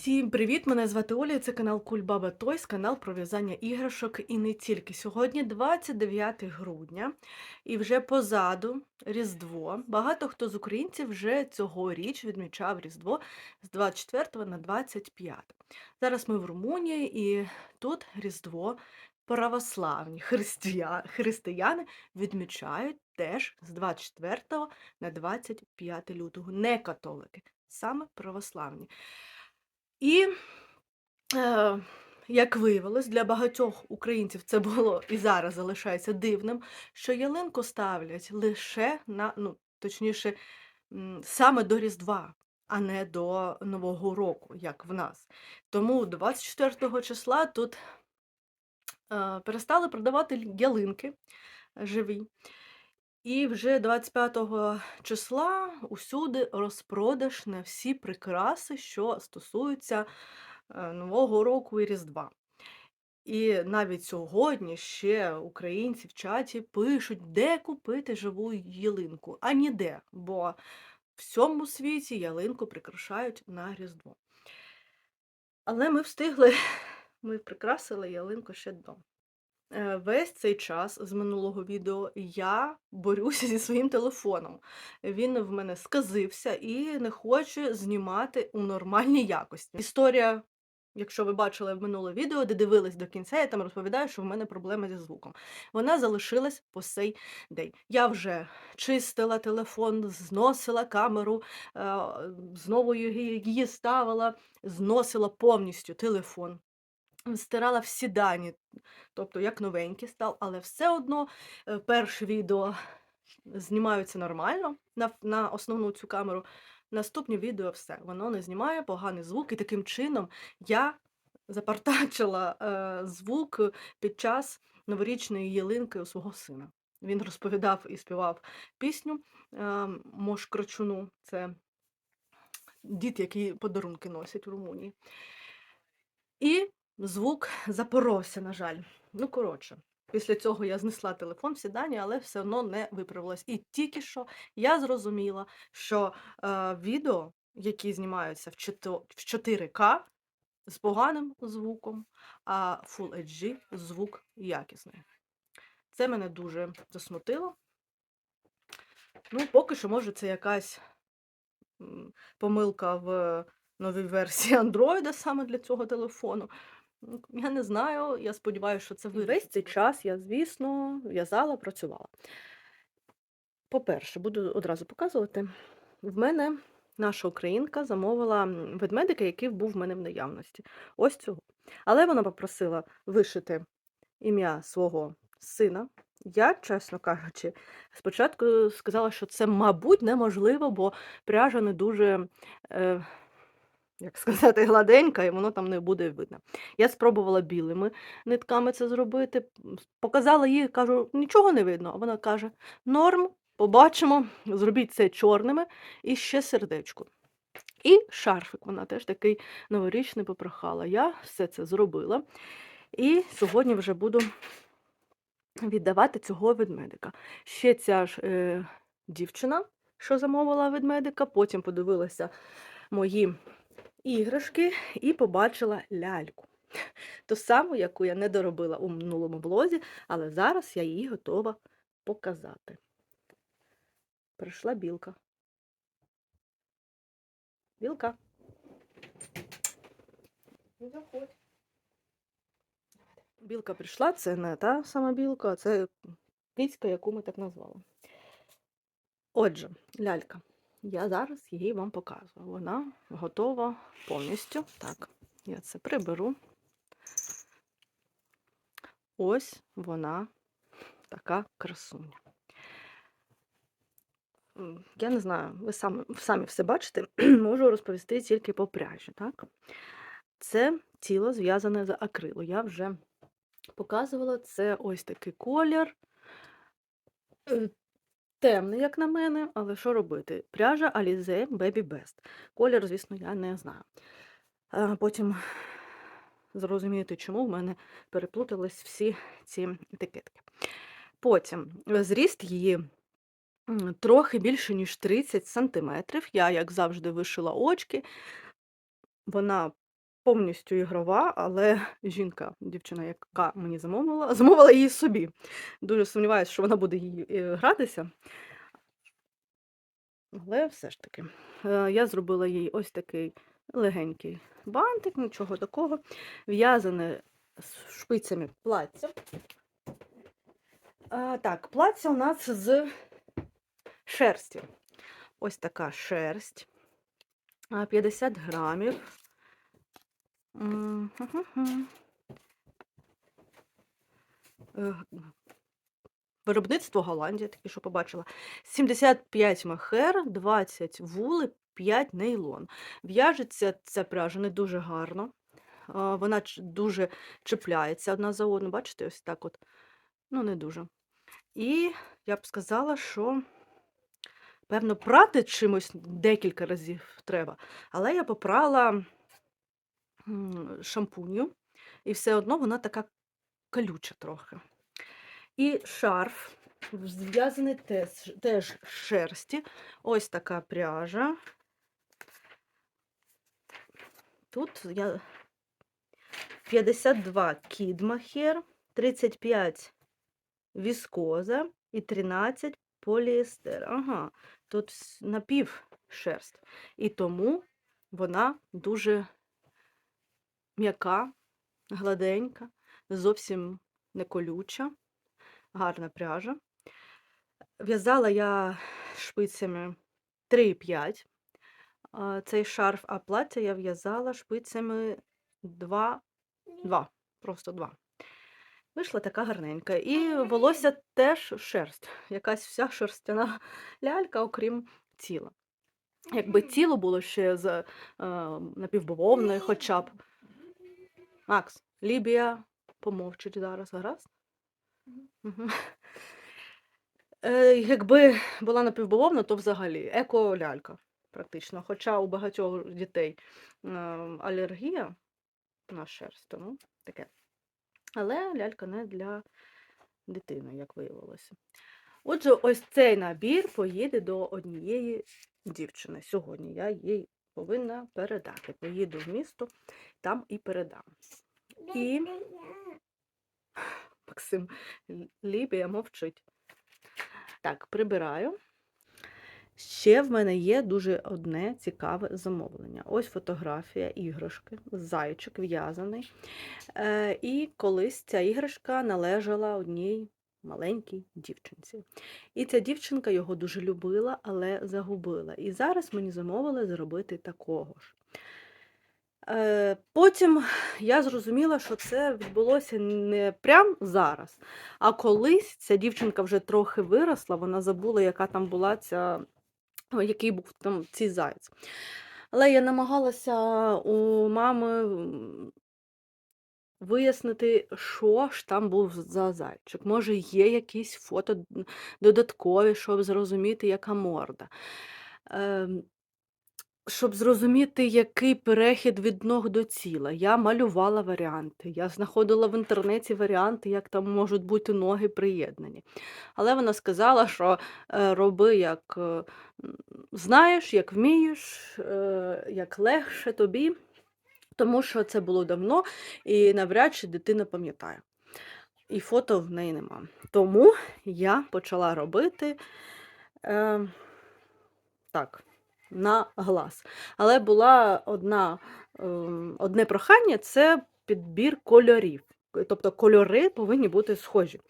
Всім привіт! Мене звати Оля, це канал Кульбаба Тойс, канал про в'язання іграшок і не тільки. Сьогодні 29 грудня, і вже позаду Різдво. Багато хто з українців вже цьогоріч відмічав Різдво з 24 на 25. Зараз ми в Румунії, і тут Різдво православні християни відмічають теж з 24 на 25 лютого, не католики, саме православні. І, е, як виявилось, для багатьох українців це було і зараз залишається дивним, що ялинку ставлять лише на, ну, точніше, саме до Різдва, а не до Нового року, як в нас. Тому 24 числа тут е, перестали продавати ялинки живі. І вже 25 числа усюди розпродаж на всі прикраси, що стосуються е, Нового року і Різдва. І навіть сьогодні ще українці в чаті пишуть, де купити живу ялинку, а ніде, бо в всьому світі ялинку прикрашають на Різдво. Але ми встигли, ми прикрасили ялинку ще до. Е, Весь цей час з минулого відео я борюся зі своїм телефоном. Він в мене сказився і не хоче знімати у нормальній якості. Історія, якщо ви бачили в минуле відео, де дивились до кінця, я там розповідаю, що в мене проблема зі звуком. Вона залишилась по сей день. Я вже чистила телефон, зносила камеру, е, знову її її ставила, зносила повністю телефон. Стирала всі дані, тобто як новенький став, але все одно е, перше відео знімаються нормально на, на основну цю камеру. Наступні відео все. Воно не знімає поганий звук, і таким чином я запартачила е, звук під час новорічної ялинки у свого сина. Він розповідав і співав пісню е, Мош Крочуну. Це дід, який подарунки носять в Румунії. І звук запоровся, на жаль. Ну, коротше, після цього я знесла телефон, всі дані, але все одно не виправилось. І тільки що я зрозуміла, що е, відео, які знімаються в 4К, з поганим звуком, а Full HD звук якісний. Це мене дуже засмутило. Ну, поки що, може, це якась помилка в новій версії Android саме для цього телефону. Ну, Я не знаю, я сподіваюся, що це І Весь цей час я, звісно, в'язала, працювала. По-перше, буду одразу показувати. В мене наша українка замовила ведмедика, який був в мене в наявності. Ось цього. Але вона попросила вишити ім'я свого сина. Я, чесно кажучи, спочатку сказала, що це, мабуть, неможливо, бо пряжа не дуже, е, як сказати, гладенька, і воно там не буде видно. Я спробувала білими нитками це зробити, показала їй, кажу, нічого не видно. А вона каже: норм, побачимо, зробіть це чорними і ще сердечко. І шарфик вона теж такий новорічний попрохала. Я все це зробила. І сьогодні вже буду віддавати цього ведмедика. Ще ця ж е, дівчина, що замовила ведмедика, потім подивилася мої іграшки і побачила ляльку. Ту саму, яку я не доробила у минулому влозі, але зараз я її готова показати. Прийшла білка. Білка. Ну, заходь. Білка прийшла, це не та сама білка, а це кицька, яку ми так назвали. Отже, лялька. Я зараз її вам показую. Вона готова повністю. Так, я це приберу. Ось вона така красуня. Я не знаю, ви самі, самі все бачите, можу розповісти тільки по пряжі. Так? Це тіло зв'язане з акрилу. Я вже показувала це ось такий колір. Темний, як на мене, але що робити? Пряжа Alize Baby Best. Колір, звісно, я не знаю. А Потім зрозумієте, чому в мене переплутались всі ці етикетки. Потім е, зріст її трохи більше, ніж 30 сантиметрів. Я, як завжди, вишила очки. Вона повністю ігрова, але жінка, дівчина, яка мені замовила, замовила її собі. Дуже сумніваюся, що вона буде її е, гратися. Але все ж таки, е, я зробила їй ось такий легенький бантик, нічого такого. В'язане з шпицями плаття. Так, плаття у нас з шерсті. Ось така шерсть. 50 грамів. Е, Виробництво Голландія, таке, що побачила. 75 махер, 20 вули, 5 нейлон. В'яжеться ця пряжа не дуже гарно. Вона дуже чіпляється одна за одну. Бачите, ось так от. Ну, не дуже. І я б сказала, що, певно, прати чимось декілька разів треба. Але я попрала шампунью, і все одно вона така колюча трохи. І шарф зв'язаний теж, теж шерсті. Ось така пряжа. Тут я 52 кідмахер, 35 віскоза і 13 поліестер. Ага, тут напів шерсть. І тому вона дуже м'яка, гладенька, зовсім не колюча, гарна пряжа. В'язала я шпицями 3,5 цей шарф, а плаття я в'язала шпицями 2, 2, просто 2. Вийшла така гарненька. І волосся теж шерсть. Якась вся шерстяна лялька, окрім тіла. Якби тіло було ще з е, напівбавовною хоча б. Макс, Лібія помовчить зараз, гаразд? Мгм. Е, якби була напівбавовна, то взагалі еко-лялька практично. Хоча у багатьох дітей е, алергія на шерсть, тому таке. Але лялька не для дитини, як виявилося. Отже, ось цей набір поїде до однієї дівчини. Сьогодні я їй повинна передати. Поїду в місто, там і передам. І Максим Лібія мовчить. Так, прибираю. Ще в мене є дуже одне цікаве замовлення. Ось фотографія іграшки, зайчик в'язаний. Е, і колись ця іграшка належала одній маленькій дівчинці. І ця дівчинка його дуже любила, але загубила. І зараз мені замовили зробити такого ж. Е, Потім я зрозуміла, що це відбулося не прямо зараз, а колись ця дівчинка вже трохи виросла, вона забула, яка там була ця, який був там цей заяць. Але я намагалася у мами вияснити, що ж там був за зайчик. Може, є якісь фото додаткові, щоб зрозуміти, яка морда. Ем, щоб зрозуміти, який перехід від ног до тіла. Я малювала варіанти. Я знаходила в інтернеті варіанти, як там можуть бути ноги приєднані. Але вона сказала, що е, роби як е, знаєш, як вмієш, е, як легше тобі, тому що це було давно і навряд чи дитина пам'ятає. І фото в неї нема. Тому я почала робити. Е, так, на глаз. Але була одна, ем, одне прохання це підбір кольорів. Тобто кольори повинні бути схожі.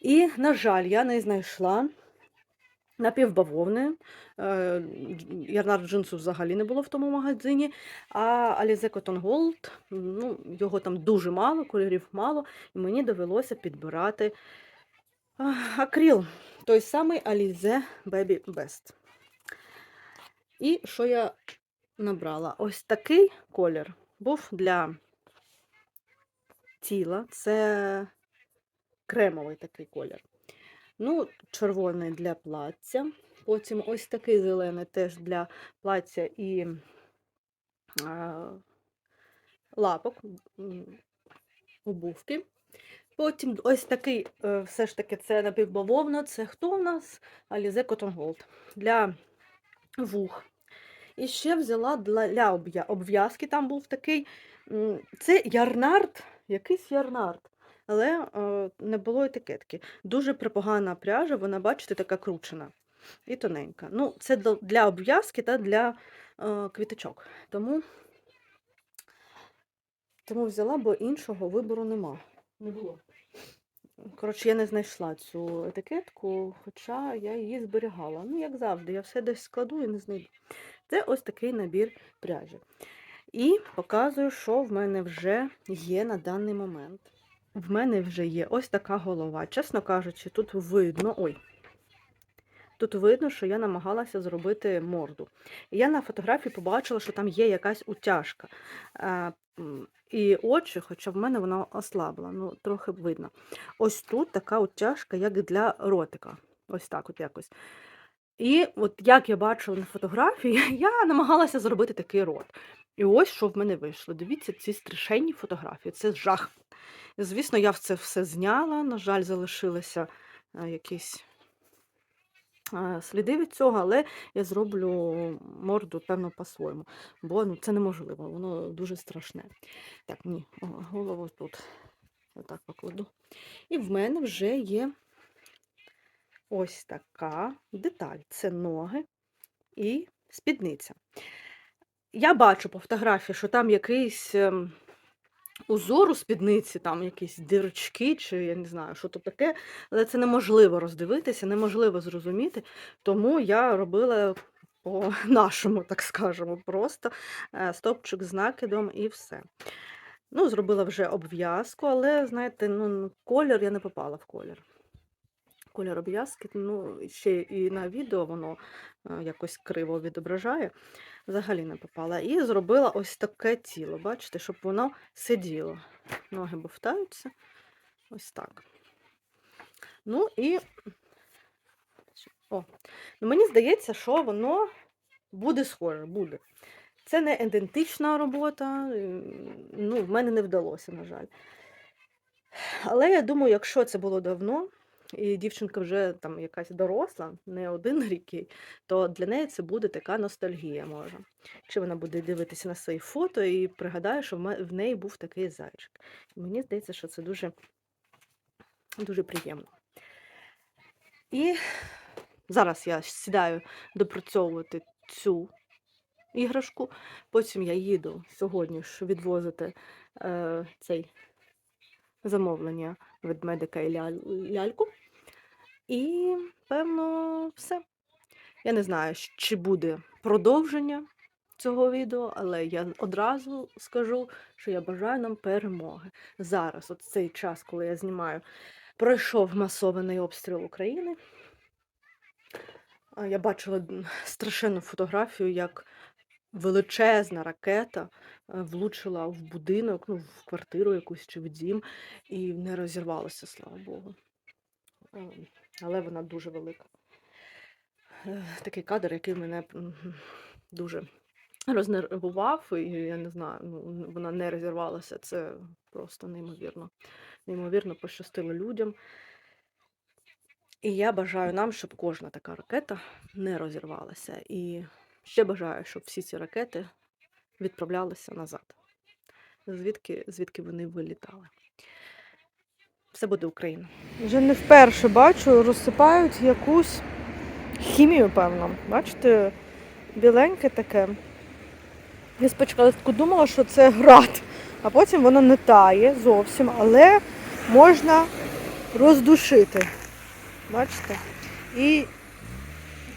І, на жаль, я не знайшла напівбавовни. Е, Ярнар джинсу взагалі не було в тому магазині. А Alize Cotton Gold, ну, його там дуже мало, кольорів мало, і мені довелося підбирати акрил. Той самий Alize Baby Best. І що я набрала? Ось такий колір був для тіла. Це кремовий такий колір. Ну, червоний для плаття. Потім ось такий зелений теж для плаття і а, лапок, обувки. Потім ось такий, е, все ж таки, це напівбавовна. Це хто у нас? Alize Cotton Gold. Для вух. І ще взяла для обв'язки, там був такий Це ярнард, якийсь ярнард. Але е, не було етикетки. Дуже припогана пряжа, вона, бачите, така кручена і тоненька. Ну, це для обв'язки та для е, квіточок. Тому, тому взяла, бо іншого вибору нема. Не було. Коротше, я не знайшла цю етикетку, хоча я її зберігала. Ну, як завжди, я все десь складу і не знайду. Це ось такий набір пряжі. І показую, що в мене вже є на даний момент. В мене вже є ось така голова. Чесно кажучи, тут видно. Ой. Тут видно, що я намагалася зробити морду. Я на фотографії побачила, що там є якась утяжка. Е, І очі, хоча в мене вона ослабла, ну, трохи видно. Ось тут така утяжка, як для ротика. Ось так от якось. І от як я бачила на фотографії, я намагалася зробити такий рот. І ось що в мене вийшло. Дивіться ці страшенні фотографії. Це жах. Звісно, я це все зняла. На жаль, залишилися е, якісь е, сліди від цього, але я зроблю морду, певно, по-своєму. Бо ну, це неможливо, воно дуже страшне. Так, ні, голову тут. Отак покладу. І в мене вже є ось така деталь. Це ноги і спідниця. Я бачу по фотографії, що там якийсь ем, узор у спідниці, там якісь дирочки, чи я не знаю, що то таке, але це неможливо роздивитися, неможливо зрозуміти. Тому я робила по нашому, так скажемо, просто е, стопчик з накидом і все. Ну, зробила вже обв'язку, але, знаєте, ну, колір я не попала в колір. Колір обв'язки, ну, ще і на відео воно е, якось криво відображає. Взагалі не попала. І зробила ось таке тіло, бачите, щоб воно сиділо. Ноги бовтаються. Ось так. Ну і о, ну мені здається, що воно буде схоже, буде. Це не ідентична робота, ну, в мене не вдалося, на жаль. Але я думаю, якщо це було давно, і дівчинка вже там якась доросла, не один рік, то для неї це буде така ностальгія, може. Чи вона буде дивитися на свої фото і пригадає, що в неї був такий зайчик. І мені здається, що це дуже, дуже приємно. І зараз я сідаю допрацьовувати цю іграшку. Потім я їду сьогодні ж відвозити е, цей замовлення ведмедика і ляльку. І, певно, все. Я не знаю, чи буде продовження цього відео, але я одразу скажу, що я бажаю нам перемоги. Зараз, от цей час, коли я знімаю, пройшов масований обстріл України. Я бачила страшенну фотографію, як величезна ракета е, влучила в будинок, ну, в квартиру якусь чи в дім, і не розірвалася, слава Богу. Але вона дуже велика. Е, Такий кадр, який мене дуже рознервував, і я не знаю, ну, вона не розірвалася. Це просто неймовірно. Неймовірно пощастило людям. І я бажаю нам, щоб кожна така ракета не розірвалася. І ще бажаю, щоб всі ці ракети відправлялися назад. Звідки, звідки вони вилітали. Все буде Україна. Вже не вперше бачу, розсипають якусь хімію, певно. Бачите, біленьке таке. Я спочатку думала, що це град, а потім воно не тає зовсім, але можна роздушити. Бачите? І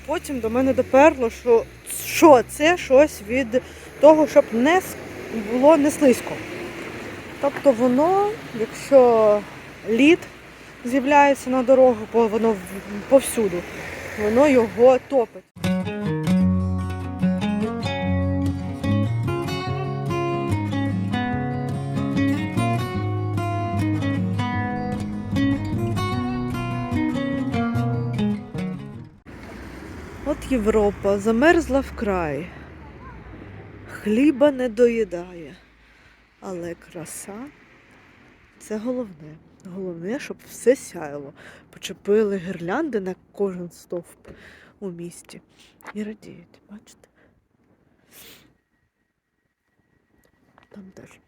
потім до мене доперло, що, що це щось від того, щоб не було не слизько. Тобто воно, якщо лід з'являється на дорогу, бо воно повсюду, воно його топить. От Європа замерзла вкрай, хліба не доїдає, але краса це головне. Головне, щоб все сяяло. Почепили гірлянди на кожен стовп у місті. І радіють, бачите? Там теж.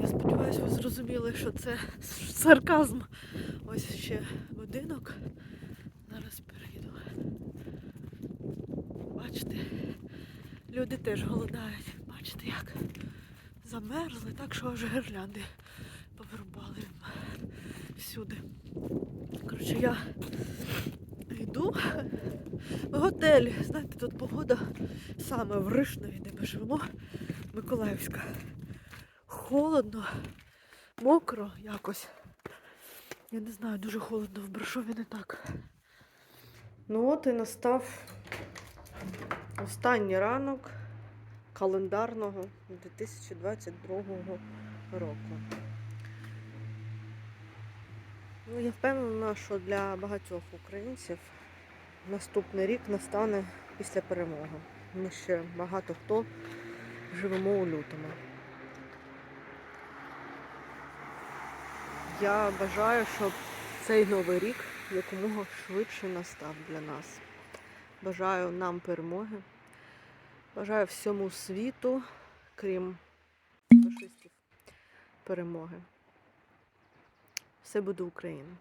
Я сподіваюся, ви зрозуміли, що це сарказм. Ось ще будинок. Зараз перейду. Бачите, люди теж голодають. Бачите як замерзли, так що аж гирлянди повирубали всюди. Коротше, я йду в готель. Знаєте, тут погода саме в Ришнові, де ми живемо, Миколаївська. Холодно, мокро якось. Я не знаю, дуже холодно в Брашові не так. Ну от і настав останній ранок календарного 2022 року. Ну, я впевнена, що для багатьох українців наступний рік настане після перемоги. Ми ще багато хто живемо у лютому. Я бажаю, щоб цей новий рік якомога швидше настав для нас. Бажаю нам перемоги. Бажаю всьому світу, крім фашистів, перемоги. Все буде Україна.